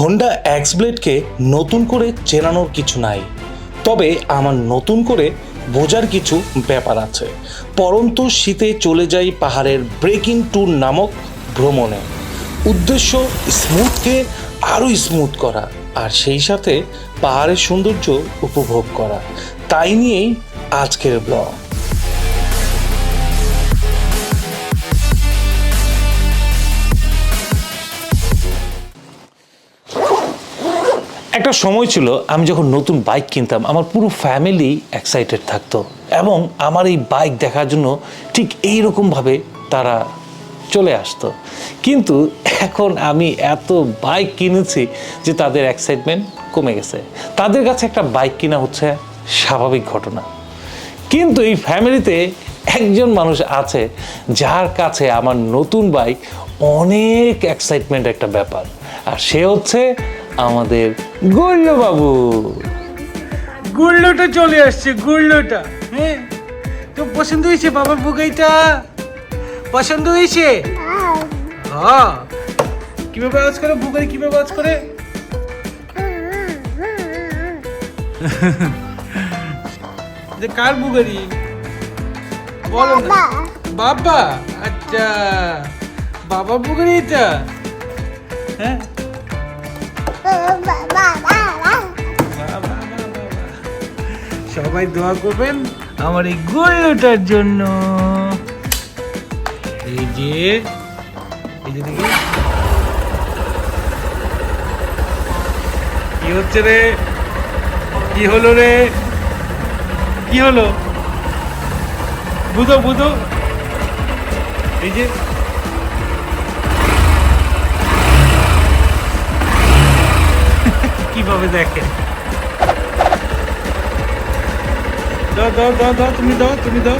Honda এক্সব্লেডকে নতুন করে চেনানোর কিছু নাই। তবে আমার নতুন করে বোঝার কিছু ব্যাপার আছে। পরন্তু শীতে চলে যাই পাহাড়ের ব্রেকিং ট্যুর নামক ভ্রমণে। উদ্দেশ্য স্মুথকে আরও স্মুথ করা আর সেই সাথে পাহাড়ের সৌন্দর্য উপভোগ করা। তাই নিয়েই আজকের ব্লগ। একটা সময় ছিল, আমি যখন নতুন বাইক কিনতাম, আমার পুরো ফ্যামিলি এক্সাইটেড থাকতো এবং আমার এই বাইক দেখার জন্য ঠিক এই রকমভাবে তারা চলে আসতো। কিন্তু এখন আমি এত বাইক কিনেছি যে তাদের এক্সাইটমেন্ট কমে গেছে। তাদের কাছে একটা বাইক কিনা হচ্ছে স্বাভাবিক ঘটনা। কিন্তু এই ফ্যামিলিতে একজন মানুষ আছে, যার কাছে আমার নতুন বাইক অনেক এক্সাইটমেন্ট একটা ব্যাপার। আর সে হচ্ছে আমাদের গুল্লু বাবু গুল্লোটা চলে আসছে গুল্লোটা। হ্যাঁ? তো পছন্দ হয়েছে বাবার বুগাইটা পছন্দ হয়েছে? হ্যাঁ। কীভাবে আওয়াজ করে বুগাই কীভাবে আওয়াজ করে? যে কার বুগারি বলো না। বাবা। আচ্ছা। বাবা বুগারি এটা। হ্যাঁ? সবাই দোয়া করবেন আমার এই গোল্ডটার জন্য। এই যে এই যে দেখি। কি হচ্ছে রে? কি হলো রে? কি হলো? বুঝো বুঝো। এই যে কীভাবে দেখে? দাও দাও দাও দাও তুমি দাও তুমি দাও।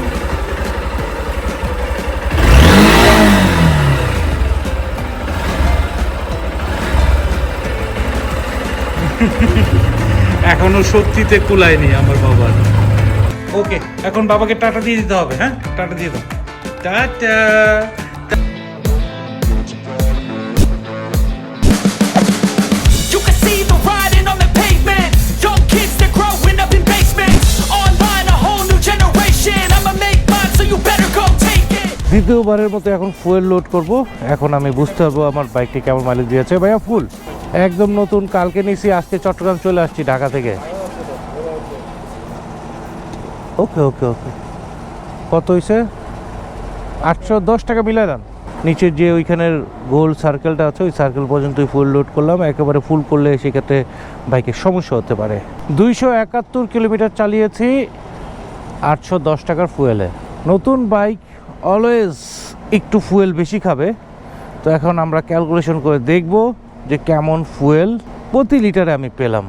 এখনও সত্যিতে কুলায়নি আমার বাবার ওকে এখন বাবাকে টাটা দিয়ে দিতে হবে হ্যাঁ? টাটা দিয়ে দাও। টাটা! দ্বিতীয়বারের মতো এখন ফুয়েল লোড করব। এখন আমি বুঝতে পারব আমার বাইকটি কেমন মাইলেজ দিয়েছে। ভাইয়া ফুল একদম নতুন, কালকে নিছি, আজকে চট্টগ্রাম চলে আসছি ঢাকা থেকে। ওকে ওকে ওকে। কত হয়েছে আটশো দশ টাকা মিলাই দেন। নিচের যে ওইখানের গোল সার্কেলটা আছে, ওই সার্কেল পর্যন্তই ফুল লোড করলাম। একেবারে ফুল করলে সেক্ষেত্রে বাইকের সমস্যা হতে পারে। দুইশো একাত্তর কিলোমিটার চালিয়েছি আটশো দশ টাকার ফুয়েলে নতুন বাইক অলওয়েজ একটু ফুয়েল বেশি খাবে। তো এখন আমরা ক্যালকুলেশন করে দেখব যে কেমন ফুয়েল প্রতি লিটারে আমি পেলাম।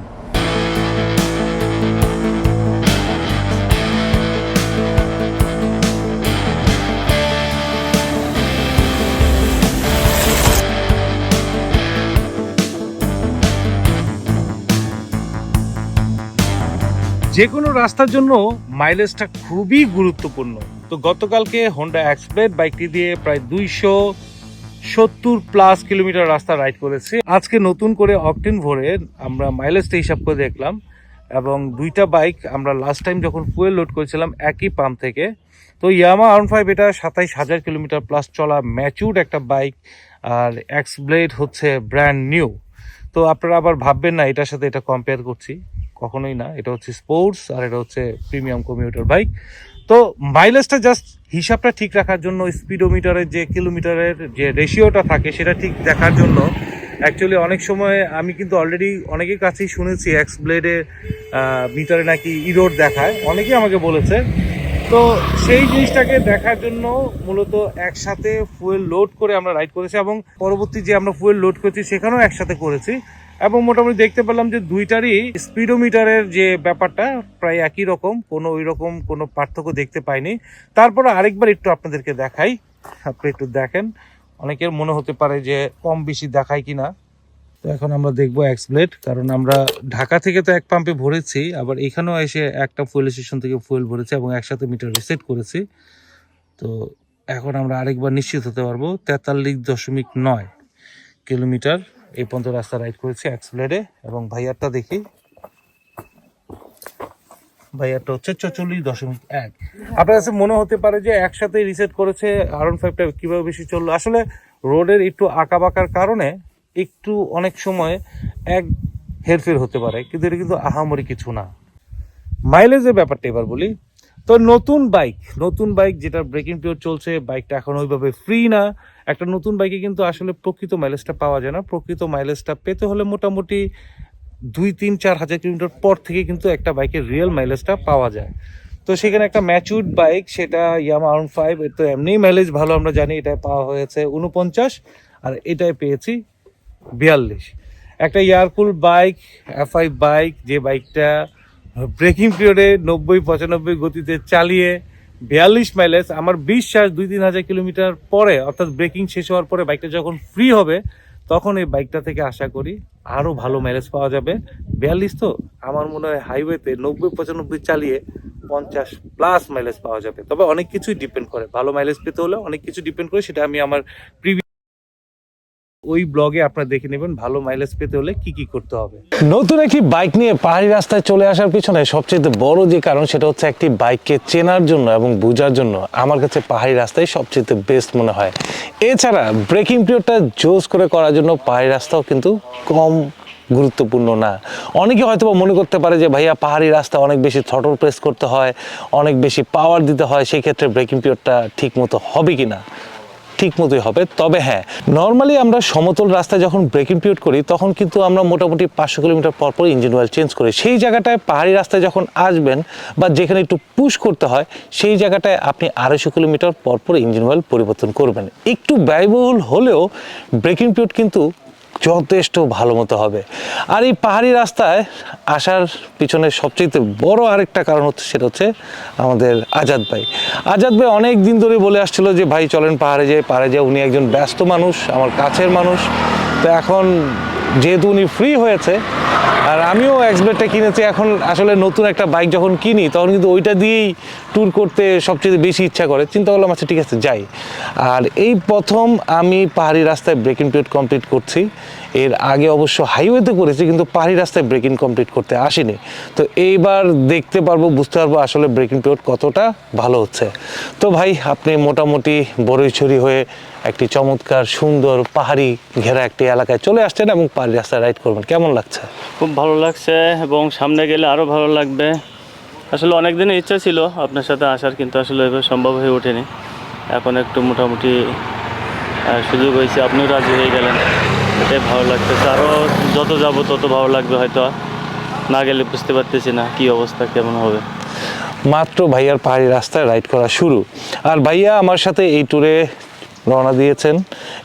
যে কোনো রাস্তার জন্য মাইলেজটা খুবই গুরুত্বপূর্ণ। তো গতকালকে হোন্ডা এক্সপ্লেড বাইকটি দিয়ে প্রায় দুইশো সত্তর প্লাস কিলোমিটার রাস্তা রাইড করেছি। আজকে নতুন করে অকটেন ভরে আমরা মাইলেজটা হিসাব করে দেখলাম এবং দুইটা বাইক আমরা লাস্ট টাইম যখন ফুয়েল লোড করেছিলাম একই পাম্প থেকে। তো ইয়ামা আর্ন ফাইভ এটা সাতাইশ হাজার কিলোমিটার প্লাস চলা ম্যাচুর্ড একটা বাইক আর এক্স ব্লেড হচ্ছে ব্র্যান্ড নিউ তো আপনারা আবার ভাববেন না, এটার সাথে এটা কম্পেয়ার করছি। কখনোই না, এটা হচ্ছে স্পোর্টস আর এটা হচ্ছে প্রিমিয়াম কমিউটার বাইক তো মাইলেজটা জাস্ট হিসাবটা ঠিক রাখার জন্য স্পিডোমিটারের যে কিলোমিটারের যে রেশিওটা থাকে সেটা ঠিক দেখার জন্য অ্যাকচুয়ালি অনেক সময় আমি কিন্তু অলরেডি অনেকের কাছেই শুনেছি এক্স ব্লেডে মিটারে নাকি ইরোড দেখায়। অনেকেই আমাকে বলেছে। তো সেই জিনিসটাকে দেখার জন্য মূলত একসাথে ফুয়েল লোড করে আমরা রাইড করেছি এবং পরবর্তী যে আমরা ফুয়েল লোড করেছি সেখানেও একসাথে করেছি। এবং মোটামুটি দেখতে পেলাম যে দুইটারই স্পিডোমিটারের যে ব্যাপারটা প্রায় একই রকম, কোনো ওই রকম কোনো পার্থক্য দেখতে পাইনি। তারপরে আরেকবার একটু আপনাদেরকে দেখাই। আপনি একটু দেখেন। অনেকের মনে হতে পারে যে কম বেশি দেখায় কি না তো এখন আমরা দেখব এক্সপ্লেট কারণ আমরা ঢাকা থেকে তো এক পাম্পে ভরেছি, আবার এখানেও এসে একটা ফুয়েল স্টেশন থেকে ফুয়েল ভরেছি এবং একসাথে মিটার রিসেট করেছি। তো এখন আমরা আরেকবার নিশ্চিত হতে পারব, তেতাল্লিশ দশমিক নয় কিলোমিটার এই পর্যন্ত রাস্তা রাইড করেছি এক্সপ্লেডে এবং ভাইয়ারটা দেখি। ভাইয়ারটা হচ্ছে চল্লিশ দশমিক এক। আপনার কাছে মনে হতে পারে যে একসাথে রিসেট করেছে আর ফাইভটা কীভাবে বেশি চলল? আসলে রোডের একটু আঁকা বাঁকার কারণে একটু অনেক সময় এক হেরফের হতে পারে, কিন্তু এটা কিন্তু আহামরি কিছু না। মাইলেজের ব্যাপারটা এবার বলি। তো নতুন বাইক নতুন বাইক যেটা ব্রেকিং পিরিয়ড চলছে, বাইকটা এখন ওইভাবে ফ্রি না। একটা নতুন বাইকে কিন্তু আসলে প্রকৃত মাইলেজটা পাওয়া যায় না। প্রকৃত মাইলেজটা পেতে হলে মোটামুটি দুই, তিন, চার হাজার কিলোমিটার পর থেকে কিন্তু একটা বাইকের রিয়েল মাইলেজটা পাওয়া যায়। তো সেখানে একটা ম্যাচুর্ড বাইক সেটা ইয়ামা আরন ফাইভ এর তো এমনিই মাইলেজ ভালো আমরা জানি, এটায় পাওয়া হয়েছে উনপঞ্চাশ আর এটাই পেয়েছি বিয়াল্লিশ। একটা ইয়ারকুল বাইক এফআই বাইক যে বাইকটা ব্রেকিং পিরিয়ডে নব্বই, পঁচানব্বই গতিতে চালিয়ে বিয়াল্লিশ মাইলেজ, আমার বিশ্বাস দুই তিন হাজার কিলোমিটার পরে, অর্থাৎ ব্রেকিং শেষ হওয়ার পরে বাইকটা যখন ফ্রি হবে, তখন এই বাইকটা থেকে আশা করি আরও ভালো মাইলেজ পাওয়া যাবে। বিয়াল্লিশ তো? আমার মনে হয় হাইওয়েতে নব্বই, পঁচানব্বই চালিয়ে পঞ্চাশ প্লাস মাইলেজ পাওয়া যাবে। তবে অনেক কিছুই ডিপেন্ড করে। ভালো মাইলেজ পেতে হলে অনেক কিছু ডিপেন্ড করে, সেটা আমি আমার প্রিভিয়াস ওই ব্লগে আপনারা দেখে নেবেন ভালো মাইলেজ পেতে হলে কি কি করতে হবে। নতুন একটি বাইক নিয়ে পাহাড়ি রাস্তায় চলে আসার পিছনে সবচেয়ে বড় যে কারণ সেটা হচ্ছে একটি বাইককে চেনার জন্য এবং বোঝার জন্য আমার কাছে পাহাড়ি রাস্তায় সবচেয়ে বেস্ট মনে হয়। এছাড়া ব্রেকিং পিরিয়ডটা জোস করে করার জন্য পাহাড়ি রাস্তাও কিন্তু কম গুরুত্বপূর্ণ না। অনেকে হয়তো মনে করতে পারে যে, ভাইয়া, পাহাড়ি রাস্তা অনেক বেশি থটল প্রেস করতে হয়, অনেক বেশি পাওয়ার দিতে হয় সেই ক্ষেত্রে ব্রেকিং পিরিয়ডটা ঠিক মতো হবে কি না ঠিক মতোই হবে। তবে হ্যাঁ নর্মালি আমরা সমতল রাস্তায় যখন ব্রেকিং পিরিয়ড করি, তখন কিন্তু আমরা মোটামুটি পাঁচশো কিলোমিটার পর পর ইঞ্জিন অয়েল চেঞ্জ করি। সেই জায়গাটায়, পাহাড়ি রাস্তায় যখন আসবেন বা যেখানে একটু পুশ করতে হয়, সেই জায়গাটায় আপনি আড়াইশো কিলোমিটার পর পর ইঞ্জিন অয়েল পরিবর্তন করবেন। একটু ব্যয়বহুল হলেও ব্রেকিং পিরিয়ড কিন্তু যথেষ্ট ভালো মতো হবে। আর এই পাহাড়ি রাস্তায় আসার পিছনে সবচেয়ে বড় আরেকটা কারণ হচ্ছে, সেটা হচ্ছে আমাদের আজাদ ভাই। আজাদ ভাই অনেক দিন ধরে বলে আসছিল যে, ভাই, চলেন পাহাড়ে যাই পাহাড়ে যাই উনি একজন ব্যস্ত মানুষ, আমার কাছের মানুষ। তো এখন যেহেতু উনি ফ্রি হয়েছে, আর আমিও এক্সব্লেডটা কিনেছি, এখন আসলে নতুন একটা বাইক যখন কিনি, তখন কিন্তু ওইটা দিয়েই ট্যুর করতে সবচেয়ে বেশি ইচ্ছা করে। চিন্তা করলাম আচ্ছা ঠিক আছে, যাই। আর এই প্রথম আমি পাহাড়ি রাস্তায় ব্রেকিং পিরিয়ড কমপ্লিট করছি। এর আগে অবশ্য হাইওয়েতে করেছি, কিন্তু পাহাড়ি রাস্তায় ব্রেকিং কমপ্লিট করতে আসিনি। তো এইবার দেখতে পারব, বুঝতে পারব আসলে ব্রেকিং পিরিয়ড কতটা ভালো হচ্ছে। তো ভাই, আপনি মোটামুটি বড়ইছড়ি হয়ে একটি চমৎকার, সুন্দর, পাহাড়ি ঘেরা একটি এলাকায় চলে আসছেন এবং পাহাড়ি রাস্তায় রাইড করবেন। কেমন লাগছে? খুব ভালো লাগছে এবং সামনে গেলে আরও ভালো লাগবে। আসলে অনেক দিনের ইচ্ছা ছিল আপনার সাথে আসার, কিন্তু আসলে এবার সম্ভব হয়ে ওঠেনি। এখন একটু মোটামুটি সুযোগ হয়েছে, আপনিও রাজি হয়ে গেলেন। এটাই ভালো লাগতেছে। আরও যত যাব তত ভালো লাগবে হয়তো। না গেলে বুঝতে পারতেছি না কি অবস্থা, কেমন হবে। মাত্র ভাইয়ার পাহাড়ি রাস্তায় রাইড করা শুরু। আর ভাইয়া আমার সাথে এই ট্যুরে রওনা দিয়েছেন।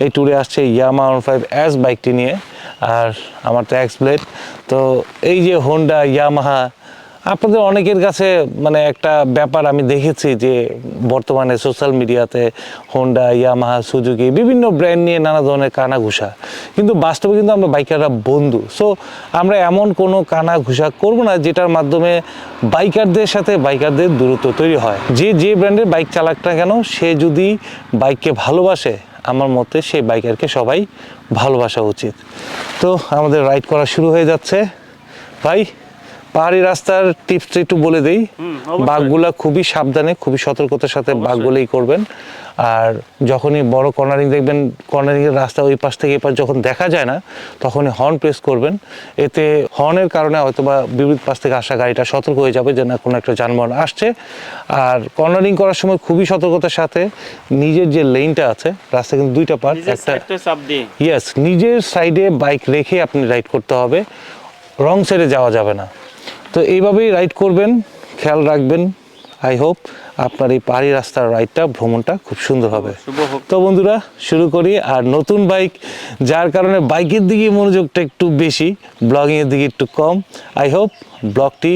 এই ট্যুরে আসছে ইয়ামা ওয়ান ফাইভ এস বাইকটি নিয়ে। আর আমার তো এক্স ব্লেড তো এই যে হোন্ডা ইয়ামাহা আপনাদের অনেকের কাছে মানে একটা ব্যাপার আমি দেখেছি যে বর্তমানে সোশ্যাল মিডিয়াতে হোন্ডা ইয়ামাহা সুজুকি বিভিন্ন ব্র্যান্ড নিয়ে নানা ধরনের কানা ঘুষা কিন্তু বাস্তবে কিন্তু আমরা বাইকাররা বন্ধু। সো আমরা এমন কোনো কানা ঘুষা করব না যেটার মাধ্যমে বাইকারদের সাথে বাইকারদের দূরত্ব তৈরি হয়। যে যে ব্র্যান্ডের বাইক চালাক না কেন, সে যদি বাইককে ভালোবাসে, আমার মতে সেই বাইকারকে সবাই ভালোবাসা উচিত। তো, আমাদের রাইড করা শুরু হয়ে যাচ্ছে। ভাই পাহাড়ি রাস্তার টিপস একটু বলে দেই। বাঘগুলা খুবই সাবধানে খুবই সতর্কতার সাথে বাঘগুলোই করবেন। আর যখনই বড় কর্নারিং দেখবেন কর্নারিং এর রাস্তা ওই পাশ থেকে এই পাশ যখন দেখা যায় না তখনই হর্ন প্রেস করবেন। এতে হর্নের কারণে হয়তো বা বিপরীত পাশ থেকে আসা গাড়িটা সতর্ক হয়ে যাবে যে না কোনো একটা যানবাহন আসছে। আর কর্নারিং করার সময় খুবই সতর্কতার সাথে নিজের যে লেনটা আছে রাস্তা কিন্তু দুইটা পার্ট একটা ইয়েস নিজের সাইডে বাইক রেখে আপনি রাইড করতে হবে। রং সাইডে যাওয়া যাবে না। তো এইভাবেই রাইড করবেন খেয়াল রাখবেন। আই হোপ আপনার এই পাহাড়ি রাস্তার রাইডটা ভ্রমণটা খুব সুন্দর হবে। তো বন্ধুরা শুরু করি। আর নতুন বাইক যার কারণে বাইকের দিকে মনোযোগটা একটু বেশি ব্লগিংয়ের দিকে একটু কম। আই হোপ ব্লগটি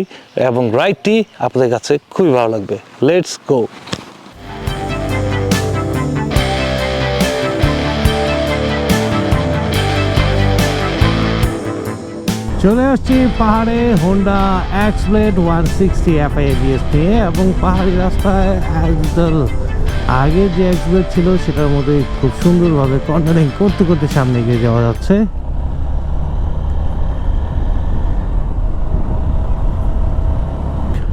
এবং রাইডটি আপনাদের কাছে খুবই ভালো লাগবে। লেটস গো চলে আসছি পাহাড়ে Honda X blade one sixty F S নিয়ে এবং পাহাড়ি রাস্তায় একদল আগে যে এক্সপ্লেড ছিল সেটার মধ্যে খুব সুন্দরভাবে কন্টারিং করতে করতে সামনে এগিয়ে যাওয়া যাচ্ছে।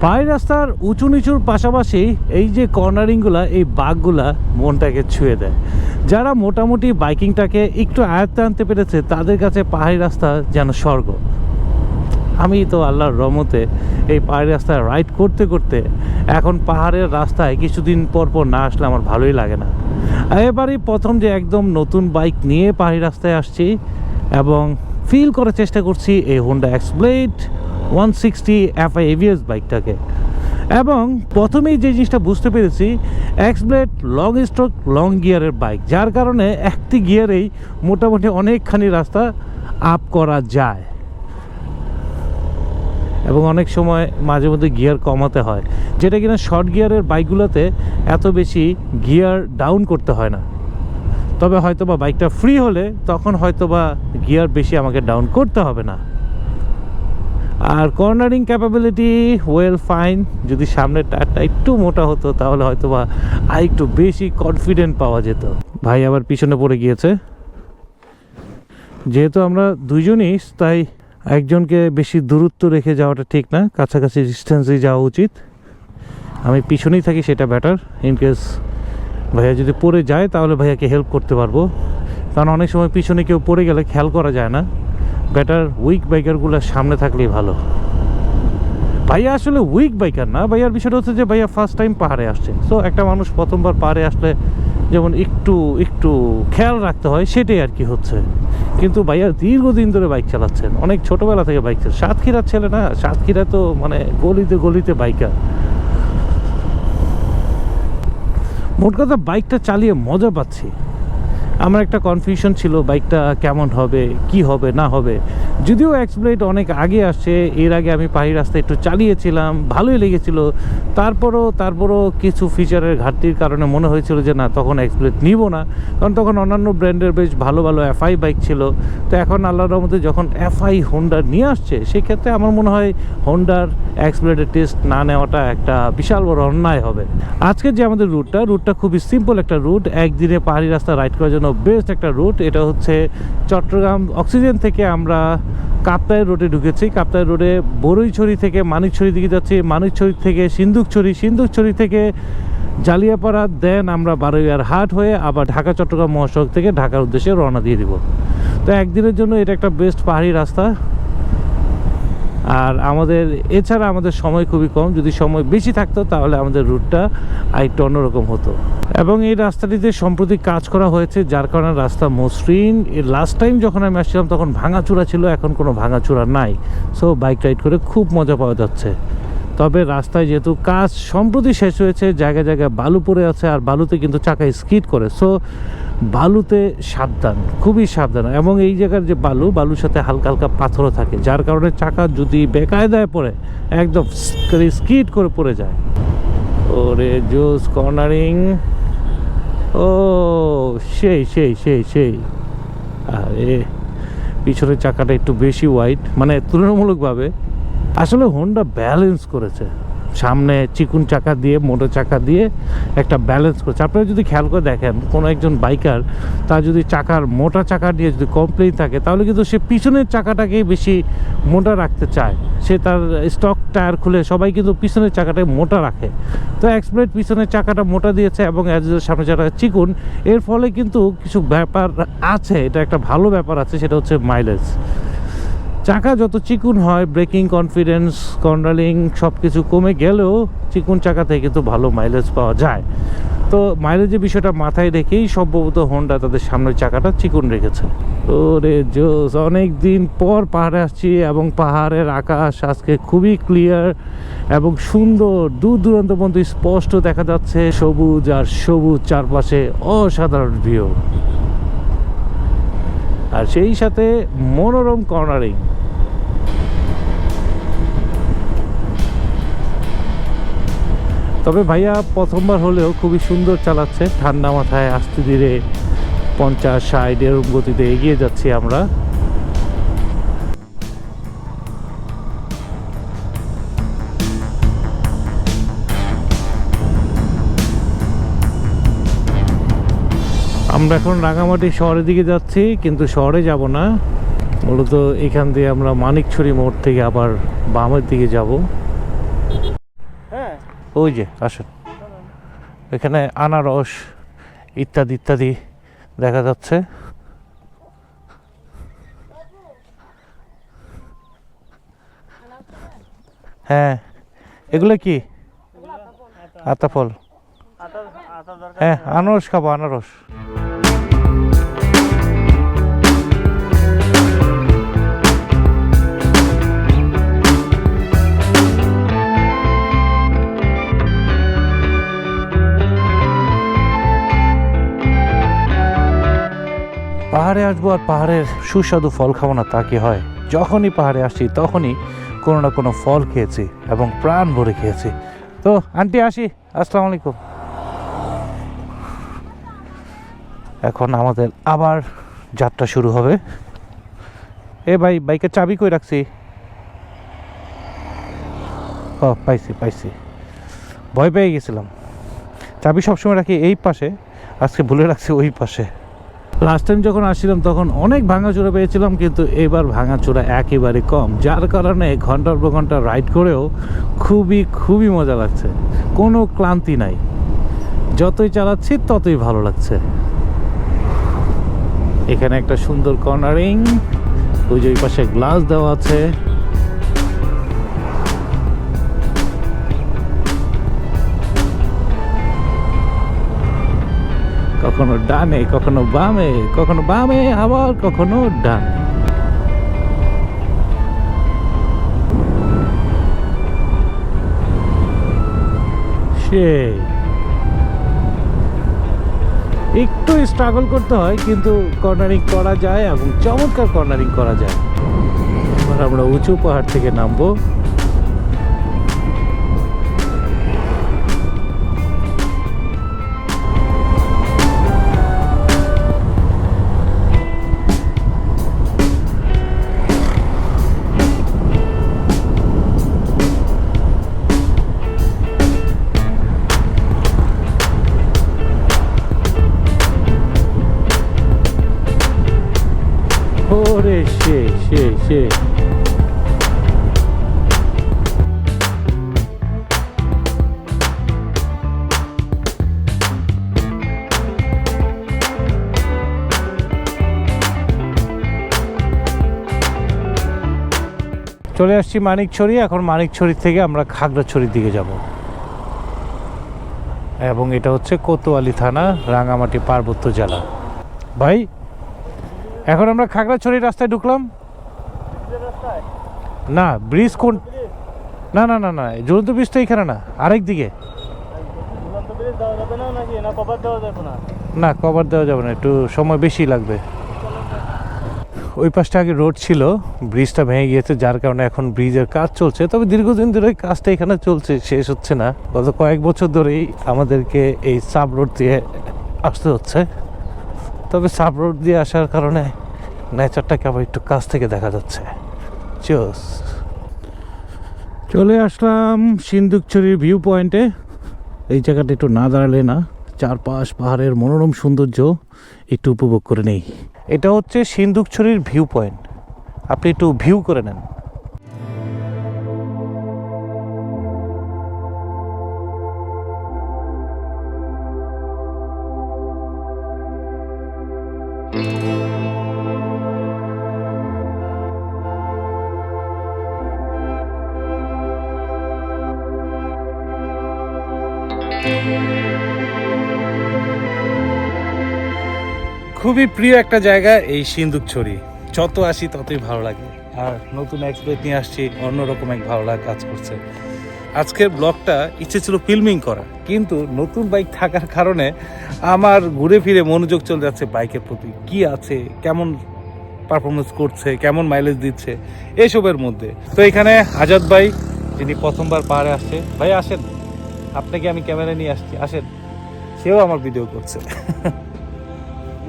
পাহাড়ি রাস্তার উঁচু নিচুর পাশাপাশি এই যে কর্নারিংগুলা এই বাঘগুলা মনটাকে ছুঁয়ে দেয়। যারা মোটামুটি বাইকিংটাকে একটু আয়ত্তে আনতে পেরেছে, তাদের কাছে পাহাড়ি রাস্তা যেন স্বর্গ। আমি তো আল্লাহর রহমতে এই পাহাড়ি রাস্তায় রাইড করতে করতে এখন পাহাড়ের রাস্তায় কিছুদিন পর পর না আসলে আমার ভালোই লাগে না। এবারই প্রথম যে একদম নতুন বাইক নিয়ে পাহাড়ি রাস্তায় আসছি এবং ফিল করার চেষ্টা করছি এই Honda X blade one sixty FI ABS বাইকটাকে এবং প্রথমেই যে জিনিসটা বুঝতে পেরেছি X blade long stroke long গিয়ারের বাইক যার কারণে একটি গিয়ারেই মোটামুটি অনেকখানি রাস্তা আপ করা যায়। এবং অনেক সময় মাঝে মধ্যে গিয়ার কমাতে হয়, যেটা কিনা শর্ট গিয়ারের বাইকগুলোতে এত বেশি গিয়ার ডাউন করতে হয় না। তবে হয়তো বা বাইকটা ফ্রি হলে তখন হয়তোবা গিয়ার বেশি আমাকে ডাউন করতে হবে না। আর কর্নারিং ক্যাপাবিলিটি ওয়েল ফাইন যদি সামনের টায়ারটা একটু মোটা হতো, তাহলে হয়তো বা আর একটু বেশি কনফিডেন্ট পাওয়া যেত। ভাই আবার পিছনে পড়ে গিয়েছে। যেহেতু আমরা দুইজনই, তাই একজনকে বেশি দূরত্ব রেখে যাওয়াটা ঠিক না, কাছাকাছি ডিস্টেন্সেই যাওয়া উচিত। আমি পিছনেই থাকি, সেটা ব্যাটার ইন কেস ভাইয়া যদি পড়ে যায়, তাহলে ভাইয়াকে হেল্প করতে পারব। কারণ অনেক সময় পিছনে কেউ পড়ে গেলে খেয়াল করা যায় না। বেটার উইক বাইকারগুলো সামনে থাকলেই ভালো। ভাইয়া আসলে উইক বাইকার না, ভাইয়ার বিষয়টা হচ্ছে যে ভাইয়া ফার্স্ট টাইম পাহাড়ে আসছে। সো একটা মানুষ প্রথমবার পাহাড়ে আসলে যেমন একটু একটু খেয়াল রাখতে হয়, সেটাই আর কি হচ্ছে। কিন্তু ভাইয়া দীর্ঘদিন ধরে বাইক চালাচ্ছেন। অনেক ছোটবেলা থেকে বাইক চালাচ্ছেন। সাতক্ষীরার ছেলে না, সাতক্ষীরা তো মানে গলিতে গলিতে বাইকার মোট কথা বাইকটা চালিয়ে মজা পাচ্ছি। আমার একটা কনফিউশন ছিল, বাইকটা কেমন হবে, কি হবে, না হবে। যদিও এক্সপ্লেট অনেক আগে আসছে, এর আগে আমি পাহাড়ি রাস্তায় একটু চালিয়েছিলাম, ভালোই লেগেছিল। তারপরও তারপরও কিছু ফিচারের ঘাটতির কারণে মনে হয়েছিল যে, না, তখন এক্সপ্লেট নিব না। কারণ তখন অন্যান্য ব্র্যান্ডের বেশ ভালো ভালো এফআই বাইক ছিল। তো এখন আল্লাহর রহমতে যখন এফআই হোন্ডা নিয়ে আসছে, সেক্ষেত্রে আমার মনে হয় হোন্ডার এক্সপ্লেটের টেস্ট না নেওয়াটা একটা বিশাল বড় অন্যায় হবে। আজকের যে আমাদের রুটটা রুটটা খুবই সিম্পল একটা রুট একদিনে পাহাড়ি রাস্তা রাইড করার জন্য বেস্ট একটা রুট এটা হচ্ছে চট্টগ্রাম অক্সিজেন থেকে আমরা কাপ্তাই রোডে ঢুকেছি। কাপ্তাই রোডে বরুইছড়ি থেকে মানিকছড়ি দিকে যাচ্ছি। মানিকছড়ি থেকে সিন্ধুকছড়ি সিন্ধুকছড়ি থেকে জালিয়াপাড়া দেন আমরা বারোয়ার হাট হয়ে আবার ঢাকা, চট্টগ্রাম মহাসড়ক থেকে ঢাকার উদ্দেশ্যে রওনা দিয়ে দিব। তো একদিনের জন্য এটা একটা বেস্ট পাহাড়ি রাস্তা। আর আমাদের, এছাড়া আমাদের সময় খুবই কম। যদি সময় বেশি থাকতো, তাহলে আমাদের রুটটা আরেকটু অন্যরকম হতো। এবং এই রাস্তাটিতে সম্প্রতি কাজ করা হয়েছে, যার কারণে রাস্তা মসৃণ। এর লাস্ট টাইম যখন আমি আসছিলাম, তখন ভাঙাচুরা ছিল, এখন কোনো ভাঙাচুরা নাই। সো বাইক রাইড করে খুব মজা পাওয়া যাচ্ছে। তবে রাস্তায় যেহেতু কাজ সম্প্রতি শেষ হয়েছে, জায়গায় জায়গায় বালু পড়ে আছে আর বালুতে কিন্তু চাকা স্কিড করে। সো বালুতে সাবধান, খুবই সাবধান। এবং এই জায়গার যে বালু, বালুর সাথে হালকা হালকা পাথরও থাকে, যার কারণে চাকা যদি বেকায়দায় পড়ে, একদম স্কিড করে পড়ে যায়। ওরে জোস কর্নারিং। ও, সেই সেই সেই সেই। আরে, পিছনের চাকাটা একটু বেশি ওয়াইড মানে তুলনামূলকভাবে। আসলে হোন্ডা ব্যালেন্স করেছে। সামনে চিকুন চাকা দিয়ে মোটর চাকা দিয়ে একটা ব্যালেন্স করেছে। আপনারা যদি খেয়াল করে দেখেন, কোনো একজন বাইকার তার যদি চাকার মোটা চাকা দিয়ে যদি কমপ্লেন থাকে, তাহলে কিন্তু সে পিছনের চাকাটাকেই বেশি মোটা রাখতে চায়। সে তার স্টক টায়ার খুলে সবাই কিন্তু পিছনের চাকাটাকে মোটা রাখে। তো এক্সপ্লেট পিছনের চাকাটা মোটা দিয়েছে এবং সামনে চাকাটা চিকুন। এর ফলে কিন্তু কিছু ব্যাপার আছে, এটা একটা ভালো ব্যাপার আছে, সেটা হচ্ছে মাইলেজ চাকা যত চিকুন হয় ব্রেকিং কনফিডেন্স কন্ট্রোলিং সব কিছু কমে গেলেও চিকুন চাকা থেকে কিন্তু ভালো মাইলেজ পাওয়া যায়। তো মাইলেজের বিষয়টা মাথায় রেখেই সম্ভবত হোন্ডা তাদের সামনের চাকাটা চিকুন রেখেছে। ওরে জোস অনেক দিন পর পাহাড়ে আসছি এবং পাহাড়ের আকাশ আজকে খুবই ক্লিয়ার এবং সুন্দর। দূর দূরান্ত পর্যন্ত স্পষ্ট দেখা যাচ্ছে সবুজ আর সবুজ চারপাশে অসাধারণ ভিউ আর সেই সাথে মনোরম কর্নারিং তবে ভাইয়া প্রথমবার হলেও খুবই সুন্দর চালাচ্ছে। ঠান্ডা মাথায় আস্তে ধীরে পঞ্চাশ, ষাট গতিতে এগিয়ে যাচ্ছি আমরা। আমরা এখন রাঙামাটি শহরের দিকে যাচ্ছি, কিন্তু শহরে যাব না। মূলত এখান দিয়ে আমরা মানিকছড়ি মোড় থেকে আবার বামের দিকে যাব। ওই যে আসুন। এখানে আনারস ইত্যাদি ইত্যাদি দেখা যাচ্ছে। হ্যাঁ এগুলো কি? আতা ফল। হ্যাঁ আনারস খাব আনারস। পাহাড়ে আসব আর পাহাড়ের সুস্বাদু ফল খাব না, তা কি হয়? যখনই পাহাড়ে আসি, তখনই কোনো না কোনো ফল খেয়েছি এবং প্রাণ ভরে খেয়েছি। তো, আন্টি আসি, আসসালামু আলাইকুম। এখন আমাদের আবার যাত্রা শুরু হবে। এ ভাই, বাইকের চাবি কই রাখছি? ও, পাইছি পাইছি। ভয় পেয়ে গেছিলাম। চাবি সবসময় রাখি এই পাশে, আজকে ভুলে রাখছি ওই পাশে। লাস্ট টাইম যখন আসছিলাম, তখন অনেক ভাঙাচোরা পেয়েছিলাম, কিন্তু এবার ভাঙাচোরা একেবারে কম, যার কারণে ঘণ্টার পর ঘণ্টা রাইড করেও খুবই খুবই মজা লাগছে। কোনো ক্লান্তি নাই। যতই চালাচ্ছি, ততই ভালো লাগছে। এখানে একটা সুন্দর কর্নারিং ওই যে পাশে গ্লাস দেওয়া আছে। কখনো ডানে, কখনো বামে কখনো বামে, আবার কখনো ডানে। সেই একটু স্ট্রাগল করতে হয়, কিন্তু কর্নারিং করা যায় এবং চমৎকার কর্নারিং করা যায়। এবার আমরা উঁচু পাহাড় থেকে নামবো। ওরে সে সে সে। চলে আসছি মানিকছড়ি, এখন মানিকছড়ি থেকে আমরা খাগড়াছড়ির দিকে যাব। এবং এটা হচ্ছে কোতোয়ালি থানা, রাঙামাটি পার্বত্য জেলা। ভাই এখন আমরা খাগড়াছড়ি রাস্তায় ঢুকলাম। না ব্রিজ কোন? না না না না ঝুলন্ত ব্রিজ তো এখানে না আরেক দিকে। না কভার দেওয়া যাবে না একটু সময় বেশি লাগবে। ওই পাশটা আগে রোড ছিল ব্রিজটা ভেঙে গিয়েছে যার কারণে এখন ব্রিজের কাজ চলছে তবে দীর্ঘদিন ধরে কাজটা এখানে চলছে শেষ হচ্ছে না। গত কয়েক বছর ধরেই আমাদেরকে এই সাব রোড দিয়ে আসতে হচ্ছে। তবে সাব রোড দিয়ে আসার কারণে নেচারটাকে আবার একটু কাছ থেকে দেখা যাচ্ছে। চোস চলে আসলাম সিন্দুকছড়ির ভিউ পয়েন্টে এই জায়গাটা একটু না দাঁড়ালে না, চারপাশ পাহাড়ের মনোরম সৌন্দর্য একটু উপভোগ করে নেই। এটা হচ্ছে সিন্দুকছড়ির ভিউ পয়েন্ট আপনি একটু ভিউ করে নেন। খুবই প্রিয় একটা জায়গা এই সিন্দুকছড়ি যত আসি ততই ভালো লাগে। আর নতুন এক্সপ্রেস নিয়ে আসছি, অন্যরকম এক ভালো লাগা কাজ করছে। আজকের ব্লগটা ইচ্ছে ছিল ফিল্মিং করা, কিন্তু নতুন বাইক থাকার কারণে আমার ঘুরে ফিরে মনোযোগ চলে যাচ্ছে বাইকের প্রতি। কি আছে, কেমন পারফরমেন্স করছে, কেমন মাইলেজ দিচ্ছে, এসবের মধ্যে। তো এখানে আজাদ ভাই যিনি প্রথমবার পাহাড়ে আসছে। ভাই, আসেন। আপনাকে আমি ক্যামেরা নিয়ে আসছি আসেন। সেও আমার ভিডিও করছে।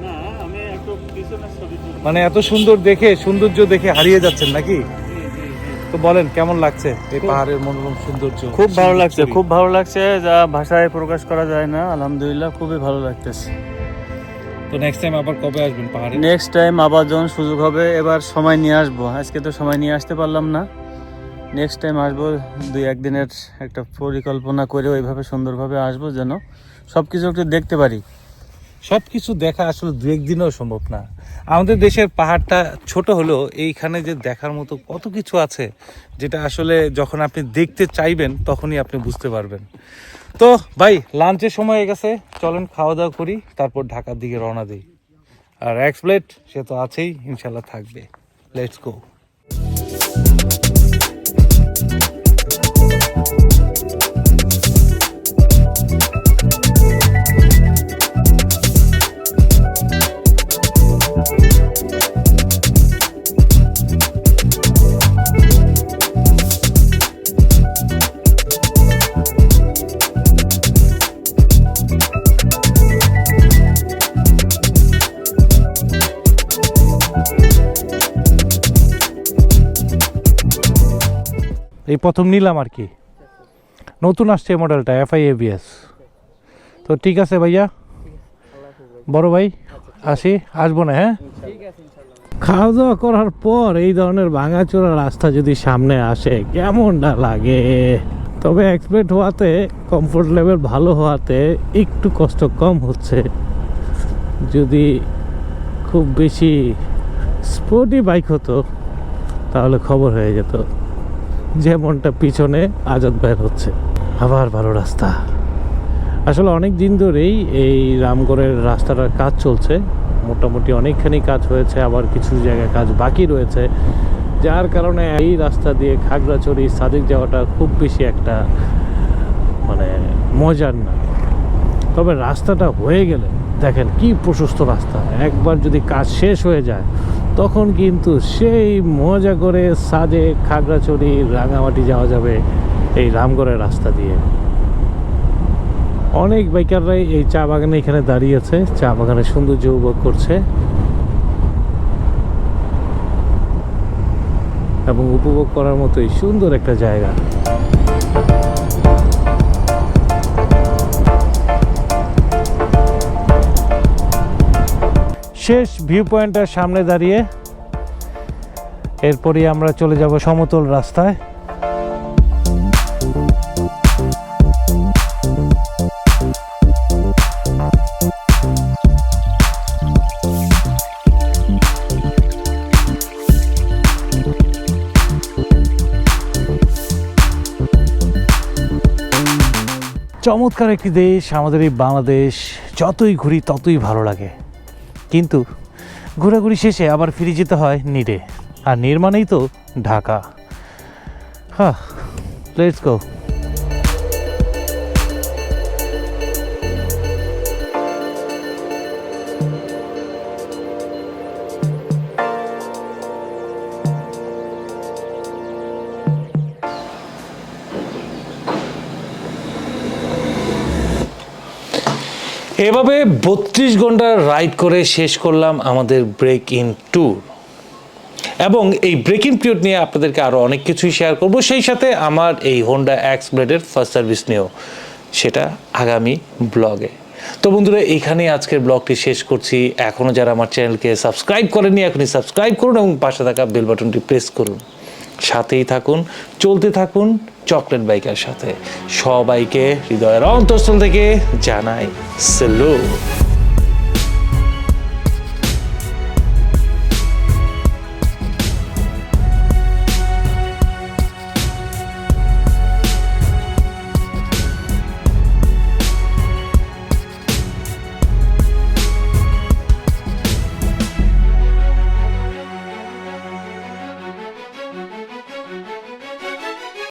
না আমি একটু পিছনের ছবি তুলবো। মানে এত সুন্দর দেখে সৌন্দর্য দেখে হারিয়ে যাচ্ছেন নাকি? তো বলেন কেমন লাগছে এই পাহাড়ের মনোরম সৌন্দর্য? খুব ভালো লাগছে খুব ভালো লাগছে যা ভাষায় প্রকাশ করা যায় না আলহামদুলিল্লাহ খুবই ভালো লাগতেছে। তো নেক্সট টাইম আবার কবে আসবেন পাহাড়ে? নেক্সট টাইম আবার যখন সুযোগ হবে এবার সময় নিয়ে আসব। আজকে তো সময় নিয়ে আসতে পারলাম না। নেক্সট টাইম আসব, দুই একদিনের একটা পরিকল্পনা করে ওইভাবে সুন্দরভাবে আসব যেন সব কিছু একটু দেখতে পারি। সব কিছু দেখা আসলে দু একদিনেও সম্ভব না। আমাদের দেশের পাহাড়টা ছোট হলেও এইখানে যে দেখার মতো কত কিছু আছে, যেটা আসলে যখন আপনি দেখতে চাইবেন, তখনই আপনি বুঝতে পারবেন। তো ভাই লাঞ্চের সময় হয়ে গেছে, চলেন খাওয়া দাওয়া করি, তারপর ঢাকার দিকে রওনা দিই। আর এক্সপ্লেট সে তো আছেই ইনশাল্লাহ থাকবে। লেটস গো এই প্রথম নিলাম আর কি। নতুন আসছে মডেলটা এফআই এবিএস তো ঠিক আছে ভাইয়া। বড় ভাই, আসি, আসব না হ্যাঁ? খাওয়া দাওয়া করার পর এই ধরনের ভাঙাচোরা রাস্তা যদি সামনে আসে কেমনটা লাগে। তবে এক্সপ্রেট হওয়াতে কমফোর্ট লেভেল ভালো হওয়াতে একটু কষ্ট কম হচ্ছে। যদি খুব বেশি স্পোর্টি বাইক হতো, তাহলে খবর হয়ে যেত। যেমনটা পিছনে আজাদ বের হচ্ছে। আবার ভালো রাস্তা। আসলে অনেক দিন ধরেই এই রামগড়ের রাস্তাটার কাজ চলছে। মোটামুটি অনেকখানি কাজ হয়েছে আবার কিছু জায়গায় কাজ বাকি রয়েছে। যার কারণে এই রাস্তা দিয়ে খাগড়াছড়ি সাদিক যাওয়াটা খুব বেশি একটা মানে মজার না। তবে রাস্তাটা হয়ে গেলে দেখেন কি প্রশস্ত রাস্তা। একবার যদি কাজ শেষ হয়ে যায় তখন কিন্তু সেই মজা করে সাজে খাগড়াছড়ি, রাঙামাটি যাওয়া যাবে এই রামগড়ের রাস্তা দিয়ে। অনেক বাইকাররাই এই চা বাগানে এখানে দাঁড়িয়েছে চা বাগানের সৌন্দর্য উপভোগ করছে। এবং উপভোগ করার মতোই সুন্দর একটা জায়গা। শেষ ভিউ পয়েন্টের সামনে দাঁড়িয়ে এরপরই আমরা চলে যাব সমতল রাস্তায়। চমৎকার একটি দেশ, আমাদের এই বাংলাদেশ, যতই ঘুরি ততই ভালো লাগে। কিন্তু ঘোরাঘুরি শেষে আবার ফিরে যেতে হয় নিরে আর নির মানেই তো ঢাকা। হ্যাঁ লেটস গো এভাবে বত্রিশ ঘণ্টা রাইড করে শেষ করলাম আমাদের ব্রেক ইন ট্যুর এবং এই ব্রেক ইন পিরিয়ড নিয়ে আপনাদেরকে আরও অনেক কিছুই শেয়ার করব। সেই সাথে আমার এই হোন্ডা এক্স ব্লেডের ফার্স্ট সার্ভিস নিয়েও সেটা আগামী ব্লগে তো বন্ধুরা এইখানেই আজকের ব্লগটি শেষ করছি। এখনও যারা আমার চ্যানেলকে সাবস্ক্রাইব করেনি এখনই সাবস্ক্রাইব করুন এবং পাশে থাকা বেল বাটনটি প্রেস করুন। সাথেই থাকুন, চলতে থাকুন চকলেট বাইকের সাথে সবাইকে হৃদয়ের অন্তঃস্থল থেকে জানাই সেলুট